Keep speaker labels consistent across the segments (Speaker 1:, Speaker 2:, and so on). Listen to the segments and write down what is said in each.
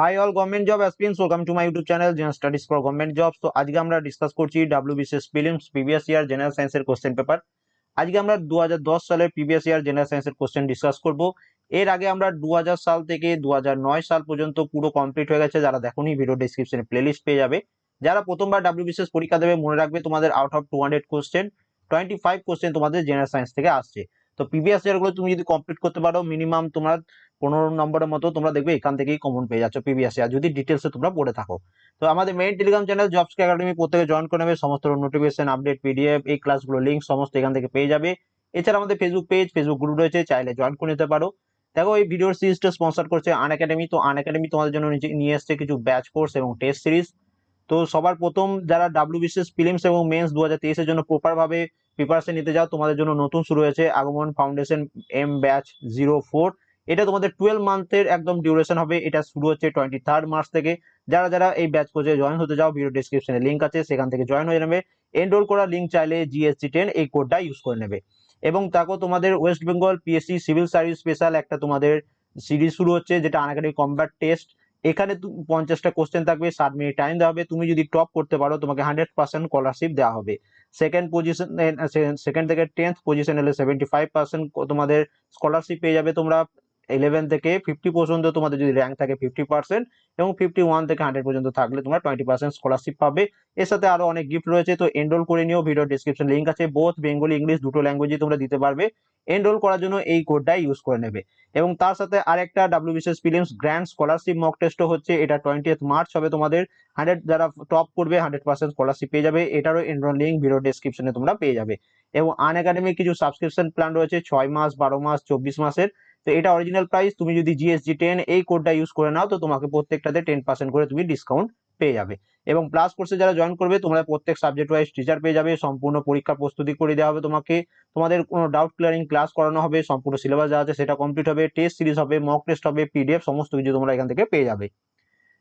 Speaker 1: Hi all government job aspirants welcome to my YouTube channel general studies for government jobs তো আজকে আমরা discuss করছি WBCS prelims previous year general সায়েন্সের question paper আজকে আমরা দু হাজার দশ সালের প্রিভিয়াস ইয়ার জেনারেল সায়েন্সের কোশ্চেন ডিসকাস করব। এর আগে আমরা দু হাজার সাল থেকে দু হাজার নয় সাল পর্যন্ত পুরো কমপ্লিট হয়ে গেছে, যারা দেখোনি ভিডিও ডিসক্রিপশনে প্লেলিস্ট পেয়ে যাবে। যারা প্রথমবার ডাব্লিউবিসিএস পরীক্ষা দেবে, মনে রাখবে তোমাদের out of two hundred question twenty five question তোমাদের জেনারেল সায়েন্স থেকে আসছে। তো প্রিভিয়াস ইয়ারগুলো তুমি যদি কমপ্লিট করতে পারো মিনিমাম তোমার পনেরো নম্বরের মতো তোমরা দেখবে এখান থেকেই কমন পেয়ে যাচ্ছ প্রিভিয়াস ইয়ার যদি ডিটেলসে তোমরা পড়ে থাকো। তো আমাদের main Telegram channel jobs academy প্রত্যেকে জয়েন করে নেবে। সমস্ত নোটিফিকেশন আপডেট পিডিএফ এই ক্লাসগুলো লিঙ্ক সমস্ত এখান থেকে পেয়ে যাবে। এছাড়া আমাদের ফেসবুক পেজ ফেসবুক গ্রুপ রয়েছে, চাইলে জয়েন করে নিতে পারো। দেখো, এই ভিডিওর সিরিজটা স্পন্সর করছে আন একাডেমি তো আন একাডেমি তোমাদের জন্য নিয়ে এসছে কিছু ব্যাচ কোর্স এবং টেস্ট সিরিজ তো সবার প্রথম যারা ডাব্লিউবিসিএস ফিলিমস এবং মেন্স দু হাজার তেইশের জন্য প্রপার ভাবে প্রিপারেশন নিতে যাও, তোমাদের জন্য নতুন শুরু হয়েছে আগমন foundation M batch zero four এটা তোমাদের টুয়েলভ মান্থের একদম ডিউরেশন হবে। এটা শুরু হচ্ছে টোয়েন্টি থার্ড মার্চ থেকে। যারা যারা এই ব্যাচ কোর্সে জয়েন হতে যাও ভিডিও ডিসক্রিপশনে লিঙ্ক আছে, সেখান থেকে জয়েন হয়ে নেবে। এনরোল করার লিঙ্ক চাইলে জিএসটি টেন এই কোডটা ইউজ করে নেবে। এবং তাকে তোমাদের West Bengal PSC civil service special একটা তোমাদের সিরিজ শুরু হচ্ছে, যেটা আনাকারি কম্ব্যাট টেস্ট এখানে পঞ্চাশটা কোশ্চেন থাকবে, সাত মিনিট টাইম দেওয়া হবে। তুমি যদি টপ করতে পারো, তোমাকে হান্ড্রেড পার্সেন্ট স্কলারশিপ দেওয়া হবে। সেকেন্ড পজিশন সেকেন্ড থেকে টেন্থ পজিশন হলে সেভেন্টি ফাইভ পার্সেন্ট তোমাদের স্কলারশিপ পেয়ে যাবে তোমরা। ইলেভেন থেকে ফিফটি পর্যন্ত তোমাদের যদি র্যাঙ্ক থাকে ফিফটি পার্সেন্ট এবং ফিফটি ওয়ান থেকে হান্ড্রেড পর্যন্ত থাকলে তোমরা টোয়েন্টি পার্সেন্ট স্কলারশিপ পাবে। এর সাথে আরও অনেক গিফট রয়েছে, তো এনরোল করে নিও। ভিডিও ডিসক্রিপশন লিঙ্ক আছে। বোথ বেঙ্গলি ইংলিশ দুটো ল্যাঙ্গুয়েজে তোমরা দিতে পারবে। এনরোল করার জন্য এই কোডটাই ইউজ করে নেবে। এবং তার সাথে আরেকটা WBCS prelims grand scholarship mock টেস্টও হচ্ছে। এটা টোয়েন্টি মার্চ হবে তোমাদের। হান্ড্রেড যারা টপ করবে হান্ড্রেড পার্সেন্ট স্কলারশিপ পেয়ে যাবে। এটারও এনরোল লিঙ্ক ভিডিও ডিসক্রিপশনে তোমরা পেয়ে যাবে। এবং আন একাডেমিক কিছু সাবস্ক্রিপশন প্ল্যান রয়েছে। ছয় মাস, বারো মাস, চব্বিশ মাসের। তো এটা অরিজিনাল প্রাইস তুমি যদি জিএসজি টেন এই কোডটা ইউজ করে নাও, তো তোমাকে প্রত্যেকটাতে টেন পার্সেন্ট করে তুমি ডিসকাউন্ট পেয়ে যাবে। এবং প্লাস কোর্সে যারা জয়েন করবে, তোমরা প্রত্যেক সাবজেক্ট ওয়াইজ টিচার পেয়ে যাবে, সম্পূর্ণ পরীক্ষা প্রস্তুতি করে দেওয়া হবে তোমাকে। তোমাদের কোনো ডাউট ক্লিয়ারিং ক্লাস করানো হবে, সম্পূর্ণ সিলেবাস যা আছে সেটা কমপ্লিট হবে টেস্ট সিরিজ হবে মক টেস্ট হবে পিডিএফ সমস্ত কিছু তোমরা এখান থেকে পেয়ে যাবে।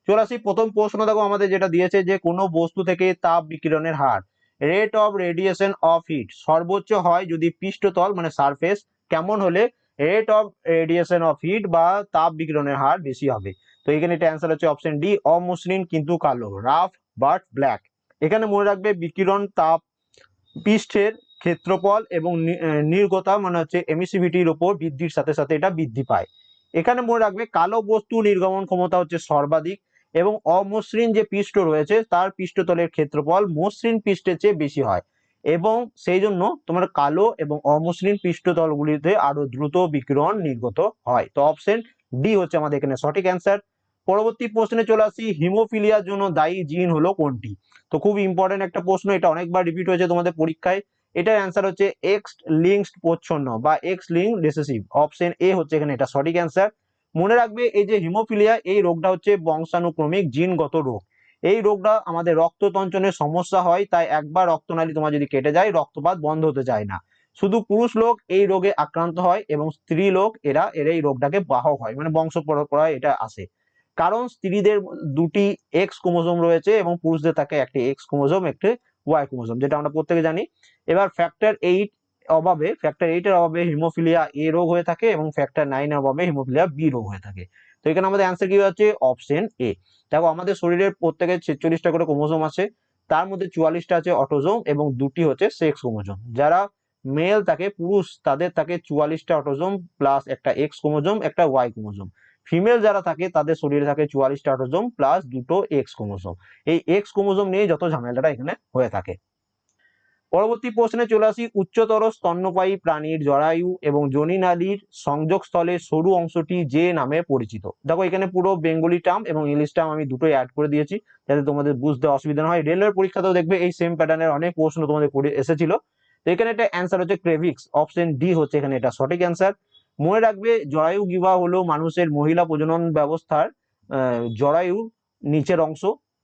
Speaker 1: চলে আসি, প্রথম প্রশ্ন দেখো, আমাদের যেটা দিয়েছে যে কোনো বস্তু থেকে তাপ বিকিরণের হার rate of radiation of heat সর্বোচ্চ হয় যদি পৃষ্ঠতল মানে সারফেস কেমন হলে rate of radiation of heat বা তাপ বিকিরণের হার বেশি হবে। তো এখানে এটা অ্যান্সার হচ্ছে অপশন ডি অমসৃণ কিন্তু কালো রাফ বাট ব্ল্যাক এখানে মনে রাখবে বিকিরণ তাপ পৃষ্ঠের ক্ষেত্রফল এবং নির্গতা মানে হচ্ছে এমিসিভিটির উপর বৃদ্ধির সাথে সাথে এটা বৃদ্ধি পায়। এখানে মনে রাখবে কালো বস্তু নির্গমন ক্ষমতা হচ্ছে সর্বাধিক এবং অমসৃণ যে পৃষ্ঠ রয়েছে, তার পৃষ্ঠতলের ক্ষেত্রফল মসৃণ পৃষ্ঠের চেয়ে বেশি হয়। এবং সেই জন্য তোমার কালো এবং অমসৃণ পৃষ্ঠতলগুলিতে আরও দ্রুত বিকিরণ নির্গত হয়। তো অপশন ডি হচ্ছে আমাদের এখানে সঠিক অ্যান্সার পরবর্তী প্রশ্নে চলে আসি, হিমোফিলিয়ার জন্য দায়ী জিন হলো কোনটি? তো খুব ইম্পর্টেন্ট একটা প্রশ্ন, এটা অনেকবার রিপিট হয়েছে তোমাদের পরীক্ষায়। এটার অ্যান্সার হচ্ছে এক্স লিঙ্কড প্রচ্ছন্ন বা X link recessive option A হচ্ছে এখানে এটা সঠিক অ্যান্সার মনে রাখবে, এই যে হিমোফিলিয়া, এই রোগটা হচ্ছে বংশানুক্রমিক জিনগত রোগ। এই রোগটা আমাদের রক্ততঞ্চনের সমস্যা হয়, তাই একবার রক্তনালী তোমার যদি কেটে যায়, রক্তপাত বন্ধ হতে যায় না। শুধু পুরুষ লোক এই রোগে আক্রান্ত হয় এবং স্ত্রী লোক এরা, এর এই রোগটাকে বাহক হয় মানে বংশ পরম্পরায় এটা আসে। কারণ স্ত্রীদের দুটি এক্স ক্রোমোজোম রয়েছে এবং পুরুষদের থাকে একটি এক্স ক্রোমোজোম, একটি ওয়াই ক্রোমোজোম, যেটা আমরা প্রত্যেকে জানি। এবার ফ্যাক্টর এইট অভাবে ফ্যাক্টর এইটের অভাবে হিমোফিলিয়া এ রোগ হয়ে থাকে এবং ফ্যাক্টর নাইনের অভাবে হিমোফিলিয়া বি রোগ হয়ে থাকে। এখানে আমাদের অ্যান্সার কি হচ্ছে? অপশন এ দেখো, আমাদের শরীরের প্রত্যেকের ছেচল্লিশটা করে ক্রোমোজোম আছে। তার মধ্যে চুয়াল্লিশটা আছে অটোজোম এবং দুটি হচ্ছে সেক্স ক্রোমোজোম। যারা মেল থাকে, পুরুষ, তাদের থাকে চুয়াল্লিশটা অটোজোম প্লাস একটা এক্স ক্রোমোজোম, একটা ওয়াই ক্রোমোজোম। ফিমেল যারা থাকে, তাদের শরীরে থাকে চুয়াল্লিশটা অটোজোম প্লাস দুটো এক্স ক্রোমোজোম। এই এক্স ক্রোমোজোম নিয়ে যত ঝামেলাটা এখানে হয়ে থাকে। পরবর্তী প্রশ্নে চলে আসি উচ্চতর স্তন্যপায়ী প্রাণীর জরায়ু এবং জনিনালীর সংযোগস্থলে সরু অংশটি যে নামে পরিচিত। দেখো, এখানে পুরো বেঙ্গলি টার্ম এবং ইংলিশ টার্ম আমি দুটোই অ্যাড করে দিয়েছি, যাতে তোমাদের বুঝতে অসুবিধা না হয়। রেলওয়ের পরীক্ষাতেও দেখবে এই সেম প্যাটার্নের অনেক প্রশ্ন তোমাদের করে এসেছিল। তো এখানে একটা অ্যান্সার হচ্ছে ক্রেভিক্স অপশন ডি হচ্ছে এখানে এটা সঠিক অ্যান্সার মনে রাখবে, জরায়ু গিবা হলো মানুষের মহিলা প্রজনন ব্যবস্থার জরায়ুর নিচের অংশ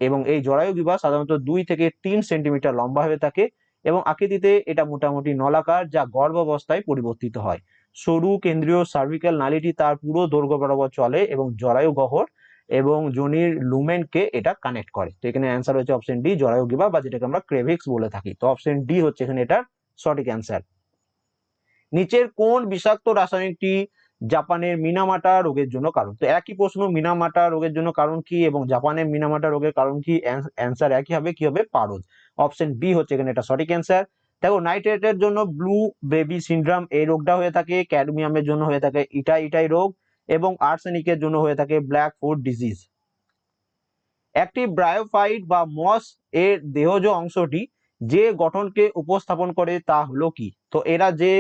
Speaker 1: এবং এই জরায়ু গিবা সাধারণত দুই থেকে তিন সেন্টিমিটার লম্বা হয়ে থাকে। এবং আকৃতিতে এটা মোটামুটি নলাকার যা গর্ভাবস্থায় পরিবর্তিত হয়। সরু, কেন্দ্রীয় সার্ভিক্যাল নালীটি তার পুরো দৈর্ঘ্য বরাবর চলে এবং জরায়ু গহর এবং জনির লুমেনকে এটা কানেক্ট করে। তো এখানে অ্যান্সার হচ্ছে অপশন ডি জরায়ু গিবা বা যেটাকে আমরা ক্রেভিক্স বলে থাকি। তো অপশন ডি হচ্ছে এখানে এটার সঠিক অ্যান্সার নিচের কোন বিষাক্ত রাসায়নিকটি জাপানের মিনামাটা রোগের জন্য কারণ? তো একই প্রশ্ন, মিনামাটা রোগের জন্য কারণ কি এবং জাপানের মিনামাটা রোগের কারণ কি? অ্যান্সার একই হবে, কি হবে? পারদ। অপশন বি হচ্ছে এখানে এটা সঠিক অ্যান্সার দেখো নাইট্রেটের জন্য ব্লু বেবি সিনড্রাম এই রোগটা হয়ে থাকে ক্যাডমিয়ামের জন্য হয়ে থাকে ইটা ইটাই রোগ, এবং আর্সেনিকের জন্য হয়ে থাকে ব্ল্যাক ফুড ডিজিজ একটি ব্রায়োফাইট বা মস এর দেহজ অংশটি যে গঠনকে উপস্থাপন করে তা হলো কি? তো এরা যে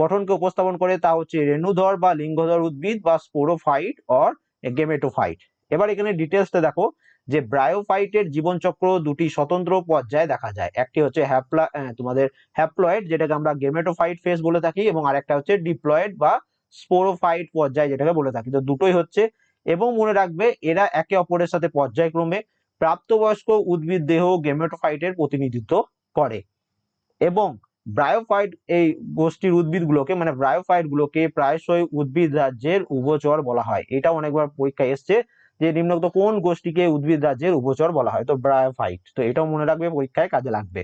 Speaker 1: গঠনকে উপস্থাপন করে তা হচ্ছে রেণুধর বা লিঙ্গধর উদ্ভিদ বা স্পোরোফাইট অর গেমেটোফাইট এবার এখানে ডিটেলসটা দেখো। যে ব্রায়োফাইটের জীবনচক্র দুটি স্বতন্ত্র পর্যায়ে দেখা যায়। একটি হচ্ছে হ্যাপ্লা তোমাদের হ্যাপ্লয়েড যেটাকে আমরা গেমেটোফাইট ফেজ বলে থাকি, এবং আরেকটা হচ্ছে ডিপ্লয়েড বা স্পোরোফাইট পর্যায় যেটাকে বলে থাকি। তো দুটোই হচ্ছে, এবং মনে রাখবে এরা একে অপরের সাথে পর্যায়ক্রমে প্রাপ্তবয়স্ক উদ্ভিদ দেহ গেমেটোফাইটের প্রতিনিধিত্ব করে। এবং ব্রায়োফাইট এই গোষ্ঠীর উদ্ভিদগুলোকে মানে ব্রায়োফাইট গুলোকে প্রায়শই উদ্ভিদ রাজ্যের উভচর বলা হয়। এটা অনেকবার পরীক্ষায় এসছে। যে নিম্নোক্ত কোন গোষ্ঠীকে উদ্ভিদ রাজ্যের উপচর বলা হয়? তো ব্রায়োফাইট। তো এটাও মনে রাখবে, পরীক্ষায় কাজে লাগবে।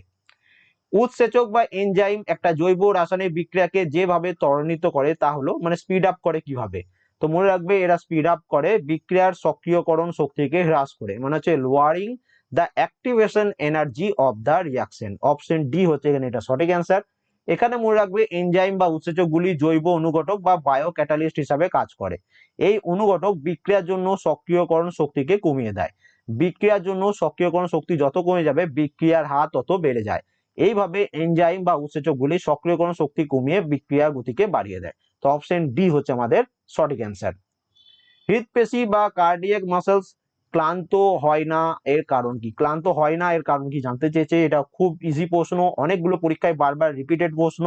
Speaker 1: উৎসেচক বা এনজাইম একটা জৈব রাসায়নিক বিক্রিয়াকে যেভাবে ত্বরান্বিত করে, তা হলো মানে স্পিড আপ করে কীভাবে? তো মনে রাখবে, এরা স্পিড আপ করে বিক্রিয়ার সক্রিয়করণ শক্তিকে হ্রাস করে। মানে হচ্ছে lowering the activation energy of the reaction option D হচ্ছে এখানে এটা সঠিক অ্যান্সার এখানে মনে রাখবে এনজাইম বা উৎসেচকগুলি জৈব অনুঘটক বা বায়ো ক্যাটালিস্ট হিসাবে কাজ করে। এই অনুঘটক বিক্রিয়ার জন্য সক্রিয়করণ শক্তিকে কমিয়ে দেয়। বিক্রিয়ার জন্য সক্রিয়করণ শক্তি যত কমে যাবে, বিক্রিয়ার হার তত বেড়ে যায়। এইভাবে এনজাইম বা উৎসেচকগুলি সক্রিয়করণ শক্তি কমিয়ে বিক্রিয়ার গতিকে বাড়িয়ে দেয়। তো অপশন ডি হচ্ছে আমাদের সঠিক অ্যান্সার হৃদপেশি বা কার্ডিয়াক মাসেলস ক্লান্ত হয় না এর কারণ কি? ক্লান্ত হয় না এর কারণ কি জানতে চেয়েছে? এটা খুব ইজি প্রশ্ন। অনেকগুলো পরীক্ষায় বারবার রিপিটেড প্রশ্ন।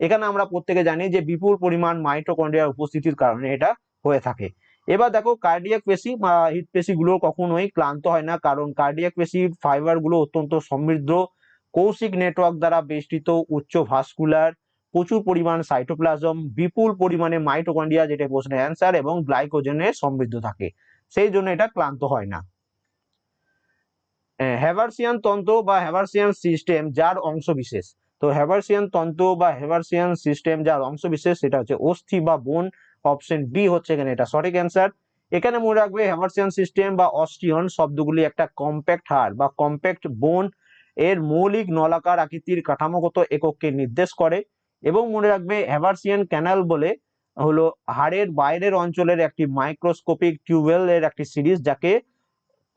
Speaker 1: এখানে আমরা প্রত্যেকে জানি যে বিপুল পরিমাণ মাইটোকন্ড্রিয়ার উপস্থিতির কারণে এটা হয়ে থাকে। এবার দেখো কার্ডিয়াক পেশি বা হৃদপেশি গুলো কখনোই ক্লান্ত হয় না। কারণ কার্ডিয়াক পেশি ফাইবারগুলো অত্যন্ত সমৃদ্ধ। কৌশিক নেটওয়ার্ক দ্বারা বেষ্টিত, উচ্চ ভাস্কুলার প্রচুর পরিমাণ সাইটোপ্লাজম বিপুল পরিমাণে মাইটোকন্ড্রিয়া যেটা প্রশ্নের অ্যান্সার এবং গ্লাইকোজেনে সমৃদ্ধ থাকে। সেই জন্য এটা ক্লান্ত হয় না। হ্যাভার্সিয়ান তন্ত্র বা হ্যাভার্সিয়ান সিস্টেম যার অংশ বিশেষ। তো হ্যাভার্সিয়ান তন্ত্র বা হ্যাভার্সিয়ান সিস্টেম যার অংশ বিশেষ, সেটা হচ্ছে অস্থি বা বোন অপশন বি হচ্ছে এখানে এটা সঠিক অ্যান্সার এখানে মনে রাখবে হ্যাভার্সিয়ান সিস্টেম বা অস্টিয়ন শব্দগুলি একটা কম্প্যাক্ট হাড় বা কম্প্যাক্ট বোন এর মৌলিক নলাকার আকৃতির কাঠামোগত একককে নির্দেশ করে এবং মনে রাখবে হ্যাভার্সিয়ান ক্যানাল বলে হলো হাড়ের বাইরের অঞ্চলের একটি মাইক্রোস্কোপিক টিউবেল এর একটি সিরিজ যাকে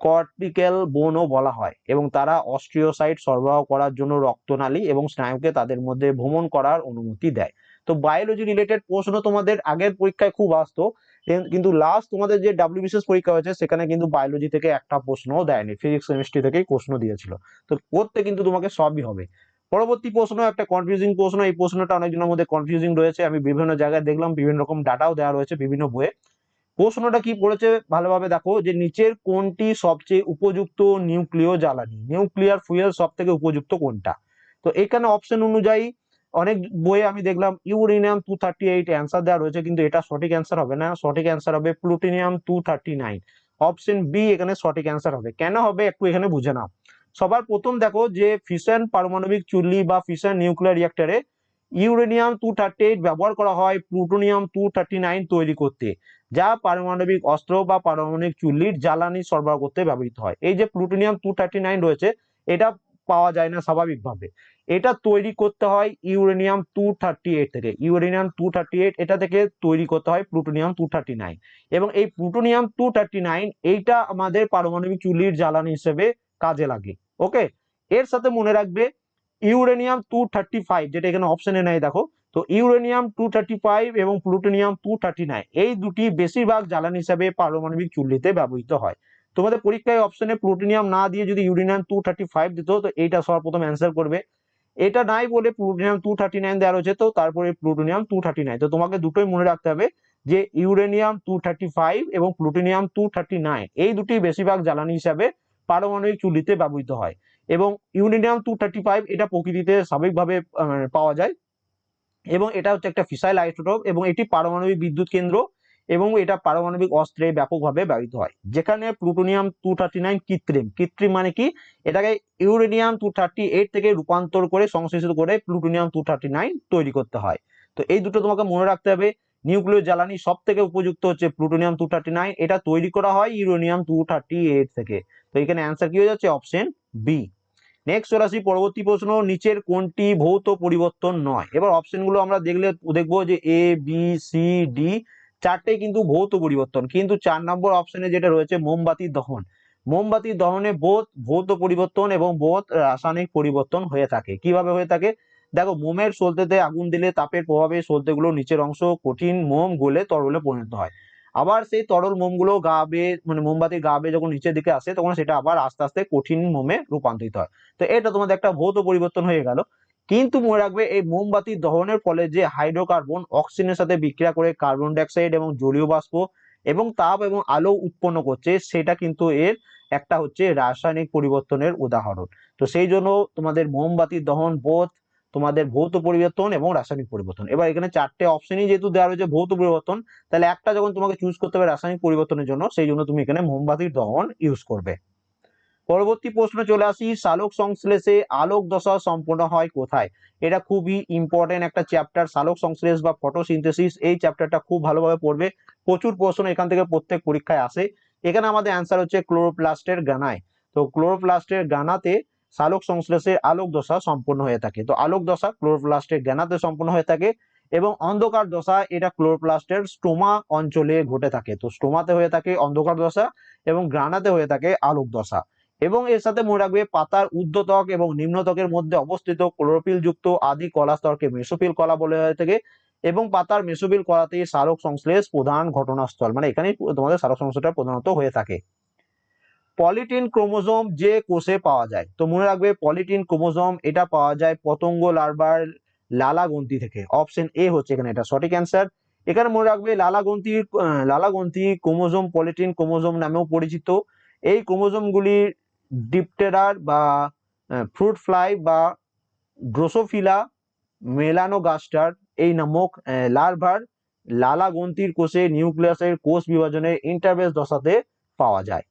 Speaker 1: কর্টিক্যাল বোনও বলা হয় এবং তারা অস্ট্রিওসাইট সরবরাহ করার জন্য রক্তনালী এবং স্নায়ুকে তাদের মধ্যে ভ্রমণ করার অনুমতি দেয়। তো বায়োলজি রিলেটেড প্রশ্ন তোমাদের আগের পরীক্ষায় খুব আসতো কিন্তু লাস্ট তোমাদের যে ডাব্লিউবিসিএস পরীক্ষা হয়েছে সেখানে কিন্তু বায়োলজি থেকে একটা প্রশ্নও দেয়নি ফিজিক্স কেমিস্ট্রি থেকেই প্রশ্ন দিয়েছিল। তো করতে কিন্তু তোমাকে সবই হবে। পরবর্তী প্রশ্ন, একটা কনফিউজিং প্রশ্ন, এই প্রশ্নটা অনেকজনের মধ্যে কনফিউজিং রয়েছে। আমি বিভিন্ন জায়গায় দেখলাম, বিভিন্ন রকম ডাটাও দেওয়া রয়েছে বিভিন্ন বইয়ে। প্রশ্নটা কি পড়েছে ভালোভাবে দেখো, যে নিচের কোনটি সবচেয়ে উপযুক্ত নিউক্লিয় জ্বালানি? নিউক্লিয়ার ফুয়েল সব থেকে উপযুক্ত কোনটা? তো এখানে অপশন অনুযায়ী অনেক বইয়ে আমি দেখলাম uranium two thirty eight answer দেওয়া রয়েছে, কিন্তু এটা সঠিক অ্যান্সার হবে না। সঠিক অ্যান্সার হবে plutonium two thirty nine option B এখানে সঠিক অ্যান্সার হবে। কেন হবে একটু এখানে বুঝে নাও। সবার প্রথম দেখো যে ফিশন পারমাণবিক চুল্লি বা ফিশন নিউক্লিয়ার রিয়াক্টরে ইউরেনিয়াম টু থার্টি এইট ব্যবহার করা হয় প্লুটোনিয়াম টু থার্টি নাইন তৈরি করতে, যা পারমাণবিক অস্ত্র বা পারমাণবিক চুল্লির জ্বালানি সরবরাহ করতে ব্যবহৃত হয়। এই যে প্লুটোনিয়াম টু থার্টি নাইন রয়েছে, এটা পাওয়া যায় না স্বাভাবিকভাবে। এটা তৈরি করতে হয় ইউরেনিয়াম টু থার্টি এইট থেকে। ইউরেনিয়াম টু থার্টি এইট এটা থেকে তৈরি করতে হয় প্লুটোনিয়াম টু থার্টি নাইন এবং এই প্লুটোনিয়াম টু থার্টি নাইন এইটা আমাদের পারমাণবিক চুল্লির জ্বালানি হিসেবে কাজে লাগে। ওকে এর সাথে মনে রাখবে ইউরেনিয়াম টু থার্টি ফাইভ যেটা এখানে অপশনে নেই, দেখো। তো ইউরেনিয়াম টু থার্টি ফাইভ এবং প্লুটোনিয়াম টু থার্টি নাইন এই দুটি বেশিরভাগ জ্বালানি হিসাবে পারমাণবিক চুল্লিতে ব্যবহৃত হয়। তোমাদের পরীক্ষায় অপশনে প্লুটোনিয়াম না দিয়ে যদি ইউরেনিয়াম টু থার্টি ফাইভ দিত, তো এইটা সর্বপ্রথম অ্যান্সার করবে। এটা নাই বলে প্লুটোনিয়াম টু থার্টি নাইন দেওয়া রয়েছে, তো তারপরে প্লুটোনিয়াম টু থার্টি নাইন তো তোমাকে দুটোই মনে রাখতে হবে যে ইউরেনিয়াম টু থার্টি ফাইভ এবং প্লুটোনিয়াম টু থার্টি নাইন এই দুটি বেশিরভাগ জ্বালানি হিসাবে পারমাণবিক চুল্লিতে ব্যবহৃত হয় এবং ইউরেনিয়াম টু থার্টি ফাইভ এটা প্রকৃতিতে স্বাভাবিকভাবে পাওয়া যায় এবং এটা হচ্ছে একটা ফিসাইল আইসোটোপ এবং এটি পারমাণবিক বিদ্যুৎ কেন্দ্র এবং এটা পারমাণবিক অস্ত্রে ব্যাপকভাবে ব্যবহৃত হয়। যেখানে প্লুটোনিয়াম টু থার্টি নাইন কৃত্রিম কৃত্রিম মানে কি? এটাকে ইউরেনিয়াম টু থার্টি এইট থেকে রূপান্তর করে সংশ্লেষিত করে প্লুটোনিয়াম টু থার্টি নাইন তৈরি করতে হয়। তো এই দুটো তোমাকে মনে রাখতে হবে নিউক্লিয় জ্বালানি সব থেকে উপযুক্ত হচ্ছে প্লুটোনিয়াম টু থার্টি নাইন এটা তৈরি করা হয় ইউরেনিয়াম টু থার্টি এইট থেকে। তো এখানে অ্যান্সার কি হয়ে যাচ্ছে? অপশন বি নেক্সট চলে আসি পরবর্তী প্রশ্ন, নিচের কোনটি ভৌত পরিবর্তন নয়? এবার অপশনগুলো আমরা দেখলে দেখব যে এ বি সি ডি চারটে কিন্তু ভৌত পরিবর্তন। কিন্তু চার নম্বর অপশনে যেটা রয়েছে মোমবাতির দহন। মোমবাতির দহনে বোধ ভৌত পরিবর্তন এবং বোধ রাসায়নিক পরিবর্তন হয়ে থাকে। কীভাবে হয়ে থাকে? দেখো, মোমের সলতেতে আগুন দিলে তাপের প্রভাবে সলতেগুলো নিচের অংশ কঠিন মোম গলে তরলে পরিণত হয়। আবার সেই তরল মোমগুলো গা বেয়ে মানে মোমবাতির গা বেয়ে যখন নিচের দিকে আসে, তখন সেটা আবার আস্তে আস্তে কঠিন মোমে রূপান্তরিত হয়। তো এটা তোমাদের একটা ভৌত পরিবর্তন হয়ে গেল। কিন্তু মনে রাখবে, এই মোমবাতি দহনের ফলে যে হাইড্রোকার্বন, অক্সিজেনের সাথে বিক্রিয়া করে কার্বন ডাইঅক্সাইড এবং জলীয় বাষ্প এবং তাপ এবং আলো উৎপন্ন করছে, সেটা কিন্তু এর একটা হচ্ছে রাসায়নিক পরিবর্তনের উদাহরণ। তো সেই জন্য তোমাদের মোমবাতির দহন বোধ তোমাদের ভৌত পরিবর্তন এবং রাসায়নিক পরিবর্তন। এবার এখানে চারটে অপশনই যেহেতু দেওয়া রয়েছে ভৌত পরিবর্তন, তাহলে একটা যখন তোমাকে চুজ করতে হবে রাসায়নিক পরিবর্তনের জন্য, সেই জন্য তুমি এখানে মোমবাতির দহন ইউজ করবে। পরবর্তী প্রশ্ন চলে আসি সালোক সংশ্লেষে আলোক দশা সম্পূর্ণ হয় কোথায়? এটা খুবই ইম্পর্টেন্ট একটা চ্যাপ্টার সালোক সংশ্লেষ বা ফটোসিনথেসিস এই চ্যাপ্টারটা খুব ভালোভাবে পড়বে। প্রচুর প্রশ্ন এখান থেকে প্রত্যেক পরীক্ষায় আসে। এখানে আমাদের অ্যান্সার হচ্ছে ক্লোরোপ্লাস্টের গানায়। তো ক্লোরোপ্লাস্টের গানাতে সালোক সংশ্লেষে আলোক দশা সম্পূর্ণ হয়ে থাকে। তো আলোক দশা ক্লোরোপ্লাস্টের গানাতে সম্পূর্ণ হয়ে থাকে এবং অন্ধকার দশা এটা ক্লোরোপ্লাস্টের স্টোমা অঞ্চলে ঘটে থাকে। তো স্টোমাতে হয়ে থাকে অন্ধকার দশা এবং গ্রানাতে হয়ে থাকে আলোক দশা। এবং এর সাথে মনে রাখবে পাতার ঊর্ধ্বত্বক এবং নিম্নত্বকের মধ্যে অবস্থিত ক্লোরোফিল যুক্ত আদি কলা স্তরকে মেসোফিল কলা বলে হয়ে থাকে এবং পাতার মেসোফিল কলাতে সারক সংশ্লেষ প্রধান ঘটনাস্থল। মানে এখানেই তোমাদের সারক সংশ্লেষটা প্রধানত হয়ে থাকে। পলিটিন ক্রোমোজোম যে কোষে পাওয়া যায়। তো মনে রাখবে, পলিটিন ক্রোমোজোম এটা পাওয়া যায় পতঙ্গ লার্ভার লালা গ্রন্থি থেকে। অপশন এ হচ্ছে এখানে এটা সঠিক অ্যান্সার। এখানে মনে রাখবে, লালা গ্রন্থি লালা গ্রন্থি ক্রোমোজোম পলিটিন ক্রোমোজোম নামেও পরিচিত। এই ক্রোমোজোমগুলি ডিপটেরার বা ফ্রুট ফ্লাই বা ড্রোসোফিলা মেলানোগাস্টার এই নামক লার্ভার লালা গ্রন্থির কোষে নিউক্লিয়াসের কোষ বিভাজনের ইন্টারবেস দশাতে পাওয়া যায়।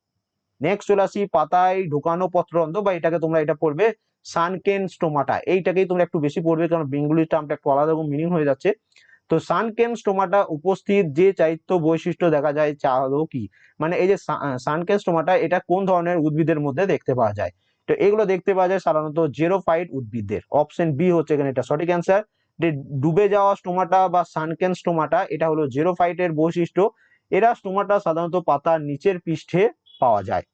Speaker 1: নেক্সট চলে আসি পাতায় ঢুকানো পত্ররন্ধ্র, বা এটাকে তোমরা এটা পড়বে সানকেন স্টোমাটা এইটাকেই তোমরা একটু বেশি পড়বে, কারণ বেঙ্গলি টার্মটা একটু আলাদা রকম মিনিং হয়ে যাচ্ছে। তো সানকেন স্টোমাটা উপস্থিত যে চারিত্র বৈশিষ্ট্য দেখা যায় চা হলো কি? মানে এই যে সানকেন স্টোমাটা এটা কোন ধরনের উদ্ভিদের মধ্যে দেখতে পাওয়া যায়? তো এগুলো দেখতে পাওয়া যায় সাধারণত জেরোফাইট উদ্ভিদদের অপশন বি হচ্ছে এখানে এটা সঠিক অ্যান্সার যে ডুবে যাওয়া স্টোমাটা বা সানকেন স্টোমাটা এটা হলো জেরোফাইটের বৈশিষ্ট্য। এরা স্টোমাটা সাধারণত পাতার নিচের পৃষ্ঠে পাওয়া যায়।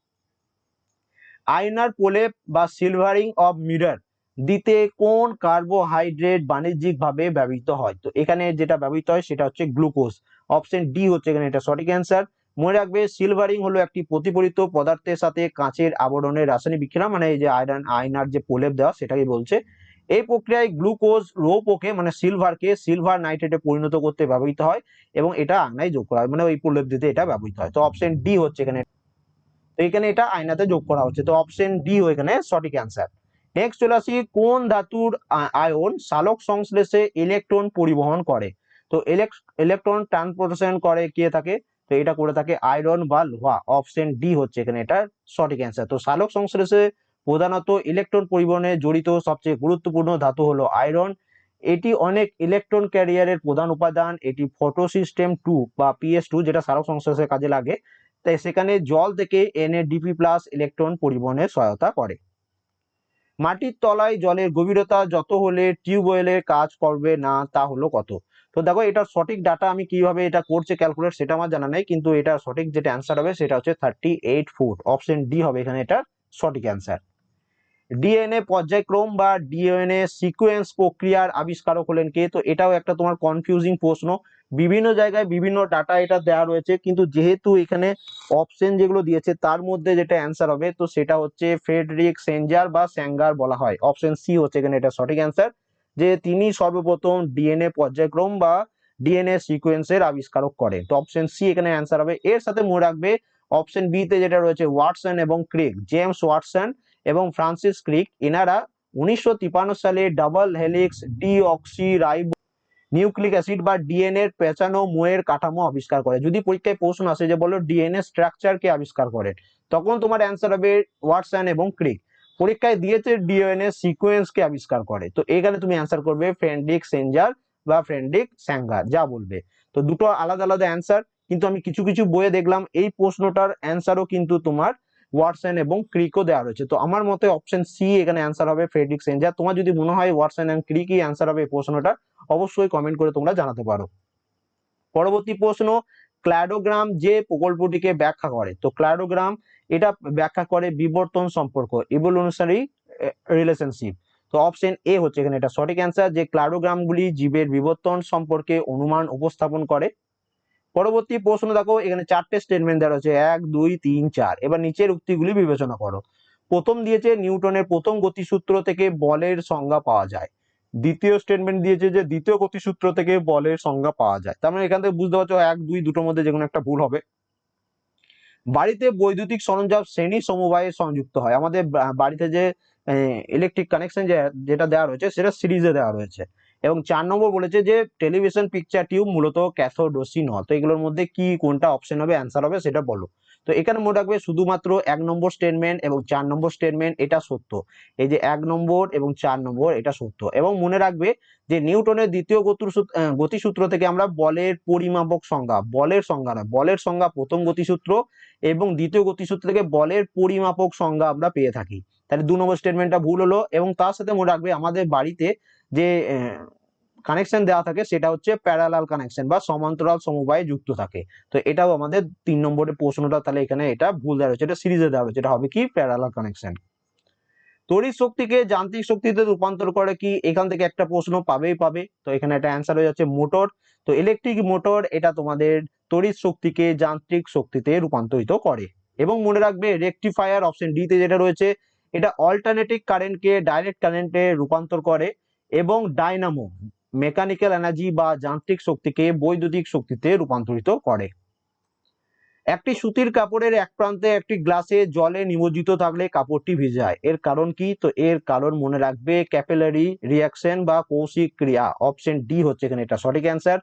Speaker 1: আয়নার প্রলেপ বা সিলভারিং অফ মিরর দিতে কোন কার্বোহাইড্রেট বাণিজ্যিকভাবে ব্যবহৃত হয়? তো এখানে যেটা ব্যবহৃত হয় সেটা হচ্ছে গ্লুকোজ। অপশন ডি হচ্ছে এখানে এটা সঠিক অ্যান্সার। মনে রাখবে সিলভারিং হলো একটি প্রতিফলিত পদার্থের সাথে কাঁচের আবরণের রাসায়নিক বিক্রিয়া মানে এই যে আয়রন আয়নার যে প্রলেপ দেওয়া সেটাকে বলছে। এই প্রক্রিয়ায় গ্লুকোজ রৌপকে মানে সিলভারকে সিলভার নাইট্রেটে পরিণত করতে ব্যবহৃত হয় এবং এটা আয়নায় যোগ করা হয় মানে ওই প্রলেপ দিতে এটা ব্যবহৃত হয়। তো অপশন ডি হচ্ছে এখানে তো এখানে এটা আয়নাতে যোগ করা হচ্ছে। তো অপশন ডি এখানে সঠিক অ্যান্সার নেক্সট চলে আসি, কোন ধাতুর আয়ন সালোক সংশ্লেষে ইলেকট্রন পরিবহন করে? তো ইলেকট্রন ট্রান্সপোর্টেশন করে কে থাকে? তো এটা করে থাকে আয়রন বা লোহা। অপশন ডি হচ্ছে এখানে এটা সঠিক অ্যান্সার তো সালোক সংশ্লেষে প্রধানত ইলেকট্রন পরিবহনে জড়িত সবচেয়ে গুরুত্বপূর্ণ ধাতু হলো আয়রন এটি অনেক ইলেকট্রন ক্যারিয়ারের প্রধান উপাদান। এটি ফটো সিস্টেম টু বা পিএস টু যেটা সালোক সংশ্লেষের কাজে লাগে। তাই সেখানে জল থেকে এনএডিপি প্লাস ইলেকট্রন পরিবহনে সহায়তা করে। মাটির তলায় জলের গভীরতা যত হলে টিউবওয়েলের কাজ করবে না তা হলো কত? তো দেখো এটার সঠিক ডাটা আমি কীভাবে এটা করছে ক্যালকুলেট সেটা আমার জানা নেই, কিন্তু এটার সঠিক যেটা অ্যান্সার হবে সেটা হচ্ছে thirty eight foot option D হবে এখানে এটা সঠিক অ্যান্সার ডিএনএ পর্যায়ক্রম বা ডিএনএ সিকোয়েন্স প্রক্রিয়ার আবিষ্কারক হলেন কে? তো এটাও একটা তোমার কনফিউজিং প্রশ্ন। বিভিন্ন জায়গায় বিভিন্ন ডাটা এটা দেওয়া রয়েছে, কিন্তু যেহেতু এখানে অপশন যেগুলো দিয়েছে, তার মধ্যে যেটা অ্যান্সার হবে, তো সেটা হচ্ছে ফ্রেডরিক সেঞ্জার বা স্যাঙ্গার বলা হয়। অপশন সি হচ্ছে এখানে এটা সঠিক অ্যান্সার যে তিনি সর্বপ্রথম ডিএনএ পর্যায়ক্রম বা ডিএনএ সিকোয়েন্সের আবিষ্কারক করেন তো অপশন সি এখানে অ্যান্সার হবে। এর সাথে মনে রাখবে অপশন বি তে যেটা রয়েছে ওয়াটসন এবং ক্রিক জেমস ওয়াটসন এবং ফ্রান্সিস ক্রিক, এনারা উনিশশো সালে double helix deoxyribonucleic acid বা ডিএনএ পেঁচানো মোয়ের কাঠামো আবিষ্কার করে। যদি পরীক্ষায় প্রশ্ন আসে যে বলো ডিএনএ স্ট্রাকচার কে আবিষ্কার করেন তখন তোমার অ্যান্সার হবে ওয়াটসন এবং ক্রিক। পরীক্ষায় দিয়েছে ডিএনএ সিকোয়েন্স কে আবিষ্কার করে। তো এখানে তুমি অ্যান্সার করবে ফ্রেন্ডিক সেঞ্জার বা ফ্রেন্ডিক স্যাঙ্গার, যা বলবে। তো দুটো আলাদা আলাদা অ্যান্সার, কিন্তু আমি কিছু কিছু বইয়ে দেখলাম, এই প্রশ্নটার অ্যান্সারও কিন্তু তোমার ওয়াটসন এবং ক্রিকও দেওয়া রয়েছে। তো আমার মতে অপশন সি এখানে অ্যান্সার হবে ফ্রেডরিক সেঞ্জার তোমার যদি মনে হয় ওয়াটসন অ্যান্ড ক্রিকই অ্যান্সার হবে এই প্রশ্নটা, অবশ্যই কমেন্ট করে তোমরা জানাতে পারো। পরবর্তী প্রশ্ন ক্ল্যাডোগ্রাম যে প্রকল্পটিকে ব্যাখ্যা করে। তো ক্ল্যাডোগ্রাম এটা ব্যাখ্যা করে বিবর্তন সম্পর্ক ইভলিউশনারি রিলেশনশিপ তো অপশন এ হচ্ছে এখানে এটা সঠিক অ্যান্সার যে ক্লাডোগ্রামগুলি জীবের বিবর্তন সম্পর্কে অনুমান উপস্থাপন করে। পরবর্তী প্রশ্ন দেখো, এখানে চারটে স্টেটমেন্ট দেওয়া রয়েছে। এক, দুই, তিন, চার। এবার নিচের উক্তিগুলি বিবেচনা করো। প্রথম দিয়েছে নিউটনের প্রথম গতিসূত্র থেকে বলের সংজ্ঞা পাওয়া যায়। দ্বিতীয় স্টেটমেন্ট দিয়েছে যে দ্বিতীয় গতিসূত্র থেকে বলের সংজ্ঞা পাওয়া যায়। তার মানে এখান থেকে বুঝতে পারছ, এক, দুই দুটোর মধ্যে যে কোনো একটা ভুল হবে। বাড়িতে বৈদ্যুতিক সরঞ্জাম শ্রেণি সমবায়ে সংযুক্ত হয়। আমাদের বাড়িতে যে ইলেকট্রিক কানেকশন যেটা দেওয়া রয়েছে, সেটা সিরিজে দেওয়া রয়েছে। এবং চার নম্বর বলেছে যে টেলিভিশন পিকচার টিউব মূলত ক্যাথোড রশ্মি নয় তো এগুলোর মধ্যে কি, কোনটা অপশন হবে অ্যান্সার হবে সেটা বলো। তো এখানে মনে রাখবে শুধুমাত্র এক নম্বর স্টেটমেন্ট এবং চার নম্বর স্টেটমেন্ট এটা সত্য। এই যে এক নম্বর এবং চার নম্বর, এটা সত্য। এবং মনে রাখবে যে নিউটনের দ্বিতীয় গতিসূত্র থেকে আমরা বলের পরিমাপক সংজ্ঞা, বলের সংজ্ঞা নয়, বলের সংজ্ঞা প্রথম গতিসূত্র এবং দ্বিতীয় গতিসূত্র থেকে বলের পরিমাপক সংজ্ঞা আমরা পেয়ে থাকি। তাহলে দু নম্বর স্টেটমেন্টটা ভুল হলো এবং তার সাথে মনে রাখবে আমাদের বাড়িতে যে কানেকশন দেওয়া থাকে সেটা হচ্ছে প্যারালাল কানেকশন বা সমান্তরাল সমবায়ে যুক্ত থাকে। তো এটাও আমাদের তিন নম্বরের প্রশ্নটা তাহলে এখানে এটা ভুল দেওয়া রয়েছে, এটা সিরিজে দেওয়া রয়েছে, এটা হবে কি প্যারালাল কানেকশন তড়িৎ শক্তিকে যান্ত্রিক শক্তিতে রূপান্তর করে কি? এখান থেকে একটা প্রশ্ন পাবেই পাবে। তো এখানে একটা অ্যান্সার হয়ে যাচ্ছে মোটর তো ইলেকট্রিক মোটর এটা তোমাদের তড়িৎ শক্তিকে যান্ত্রিক শক্তিতে রূপান্তরিত করে। এবং মনে রাখবে রেকটিফায়ার অপশন ডি তে যেটা রয়েছে, এটা অল্টারনেটিভ কারেন্টকে ডাইরেক্ট কারেন্টে রূপান্তর করে। এবং ডাইনামো মেকানিক্যাল এনার্জি বা যান্ত্রিক শক্তিকে বৈদ্যুতিক শক্তিতে রূপান্তরিত করে। একটি সুতির কাপড়ের এক প্রান্তে একটি গ্লাসে জলে নিমজ্জিত থাকলে কাপড়টি ভিজে যায় এর কারণ কি? তো এর কারণ মনে রাখবে ক্যাপিলারি রিয়াকশন বা কৌশিক ক্রিয়া। অপশন ডি হচ্ছে এখানে এটা সঠিক অ্যান্সার।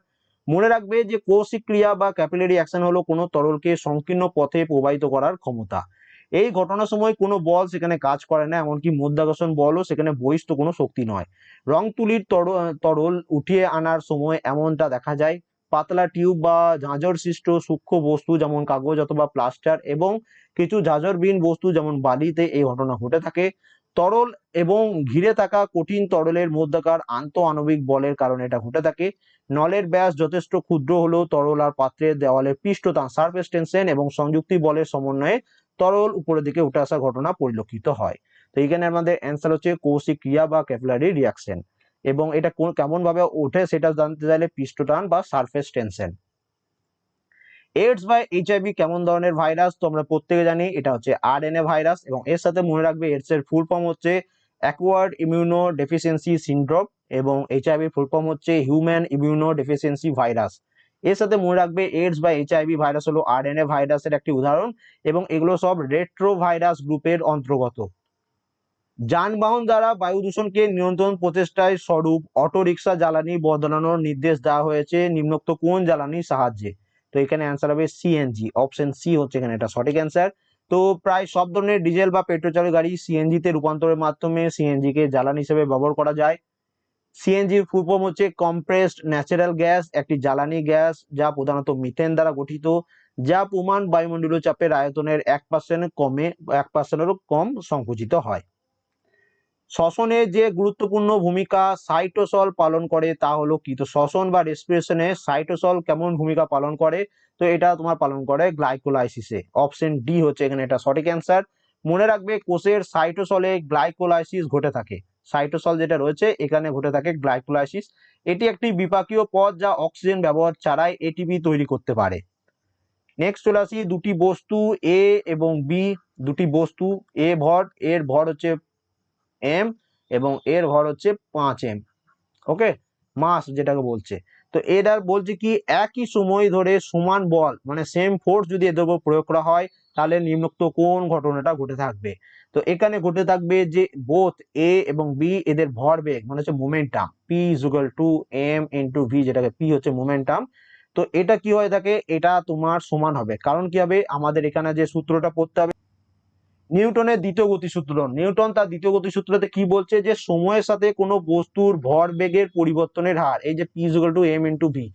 Speaker 1: মনে রাখবে যে কৌশিক ক্রিয়া বা ক্যাপিলারি অ্যাকশন হলো কোনো তরলকে সংকীর্ণ পথে প্রবাহিত করার ক্ষমতা। এই ঘটনার সময় কোনো বল সেখানে কাজ করে না, এমনকি মধ্যাকর্ষণ বলও সেখানে বহিষ্ঠ কোনো শক্তি নয়। রং তুলির তর- তরল উঠিয়ে আনার সময় এমনটা দেখা যায়। পাতলা টিউব বা ঝাঁঝর সৃষ্ট সূক্ষ্ম বস্তু যেমন কাগজ অথবা প্লাস্টার এবং কিছু ঝাঁঝরবিহীন বস্তু যেমন বালিতে এই ঘটনা ঘটে থাকে। তরল এবং ঘিরে থাকা কঠিন তরলের মধ্যকার আন্ত আণবিক বলের কারণে এটা ঘটে থাকে। নলের ব্যাস যথেষ্ট ক্ষুদ্র হলেও তরল আর পাত্রের দেওয়ালের পৃষ্ঠতান সারফেস টেনশন এবং সংযুক্তি বলের সমন্বয়ে তরল উপরের দিকে উঠে আসা ঘটনা পরিলক্ষিত হয়। তো এখানে আমাদের অ্যান্সার হচ্ছে কৌশিক ক্রিয়া বা ক্যাপিলারি রিয়াকশন এবং এটা কোন কেমন ভাবে ওঠে সেটা জানতে চাইলে পৃষ্ঠটান বা সারফেস টেনশন এইডস বা এইচআইভি কেমন ধরনের ভাইরাস তো আমরা প্রত্যেকে জানি, এটা হচ্ছে আরএনএ ভাইরাস এবং এর সাথে মনে রাখবে এইডস এর ফুল ফর্ম হচ্ছে অ্যাকোয়ার্ড ইমিউনো ডেফিসিয়েন্সি সিন্ড্রোম এবং এইচআইভি ফুল ফর্ম হচ্ছে হিউম্যান ইমিউনো ডেফিসিয়েন্সি ভাইরাস এর সাথে মনে রাখবে এইডস বা এইচআইভি ভাইরাস হলো আরএনএ ভাইরাসের একটি উদাহরণ এবং এগুলো সব রেট্রো ভাইরাস গ্রুপের অন্তর্গত। যানবাহন দ্বারা বায়ু দূষণকে নিয়ন্ত্রণ প্রচেষ্টায় স্বরূপ অটোরিকশা জ্বালানি বদলানোর নির্দেশ দেওয়া হয়েছে। নিম্নোক্ত কোন জ্বালানির সাহায্যে? তো এখানে অ্যান্সার হবে সিএনজি অপশন সি হচ্ছে এখানে এটা সঠিক অ্যান্সার তো প্রায় সব ধরনের ডিজেল বা পেট্রোল চালিত গাড়ি সিএনজি তে রূপান্তরের মাধ্যমে সিএনজি কে জ্বালানি হিসেবে ব্যবহার করা যায়। সিএনজির ফুল ফর্ম হচ্ছে কম্প্রেসড ন্যাচারাল গ্যাস একটি জ্বালানি গ্যাস যা প্রধানত মিথেন দ্বারা গঠিত, যা প্রমাণ বায়ুমণ্ডলীয় চাপের আয়তনের এক পার্সেন্ট কমে, এক পার্সেন্টেরও কম সংকুচিত হয়। শ্বসনে যে গুরুত্বপূর্ণ ভূমিকা সাইটোসল পালন করে তা হলো কি? তো শ্বসন বা রেসপিরেশনে সাইটোসল কেমন ভূমিকা পালন করে? তো এটা তোমার পালন করে গ্লাইকোলাইসিসে অপশন ডি হচ্ছে এখানে এটা সঠিক অ্যান্সার মনে রাখবে কোষের সাইটোসলে গ্লাইকোলাইসিস ঘটে থাকে। সাইটোসল যেটা রয়েছে, এখানে ঘটে থাকে গ্লাইকোলাইসিস। এটি একটি বিপাকীয় পথ যা অক্সিজেন ব্যবহার ছাড়াই এটিপি তৈরি করতে পারে। নেক্সট চলে আসি, দুটি বস্তু এ এবং বি দুটি বস্তু এ ভর, এর ভর হচ্ছে এম এবং এর ভর হচ্ছে পাঁচ এম ওকে মাস যেটাকে বলছে। তো এরা বলছে কি, একই সময় ধরে সমান বল মানে সেম ফোর্স যদি এদের উপর প্রয়োগ করা হয়, তাহলে নিম্নোক্ত কোন ঘটনাটা ঘটে থাকবে? তো এখানে ঘটে থাকবে যে বোথ এ এবং বি এদের ভরবেগ মানে হচ্ছে momentum P equal to M into V যেটাকে পি হচ্ছে মোমেন্টাম তো এটা কি হয়ে থাকে? এটা তোমার সমান হবে। কারণ কি হবে? আমাদের এখানে যে সূত্রটা পড়তে হবে নিউটনের দ্বিতীয় গতিসূত্র। নিউটন তার দ্বিতীয় গতিসূত্রতে কি বলছে যে, সময়ের সাথে কোনো বস্তুর ভর বেগের পরিবর্তনের হার, এই যে P equal to M into V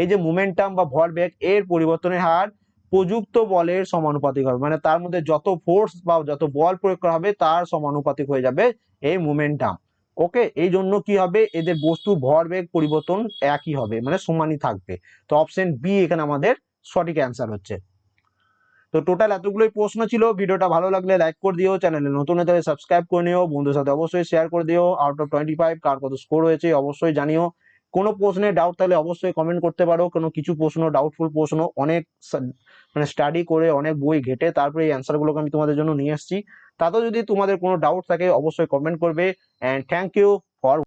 Speaker 1: এই যে মোমেন্টাম বা ভর বেগ এর পরিবর্তনের হার প্রযুক্ত বলের সমানুপাতিক হবে। মানে তার মধ্যে যত ফোর্স বা যত বল প্রয়োগ করা হবে, তার সমানুপাতিক হয়ে যাবে এই মোমেন্টাম ওকে এই জন্য কি হবে? এদের বস্তু ভরবেগ পরিবর্তন একই হবে মানে সমানই থাকবে। তো অপশন বি এখানে আমাদের সঠিক অ্যান্সার হচ্ছে। তো টোটাল এতগুলোই প্রশ্ন ছিল, ভিডিওটা ভালো লাগলে লাইক করে দিও চ্যানেলে নতুন হতে সাবস্ক্রাইব করে নিও বন্ধুর সাথে অবশ্যই শেয়ার করে দিও আউট অফ টোয়েন্টি ফাইভ কার কত স্কোর হয়েছে অবশ্যই জানিও। কোনো প্রশ্নে ডাউট থাকলে অবশ্যই কমেন্ট করতে পারো, কোনো কিছু প্রশ্ন ডাউটফুল প্রশ্ন, অনেক মানে স্টাডি করে, অনেক বই ঘেটে তারপরে এই অ্যান্সারগুলোকে আমি তোমাদের জন্য নিয়ে এসেছি। তাতেও যদি তোমাদের কোনো ডাউট থাকে, অবশ্যই কমেন্ট করবে। And thank you for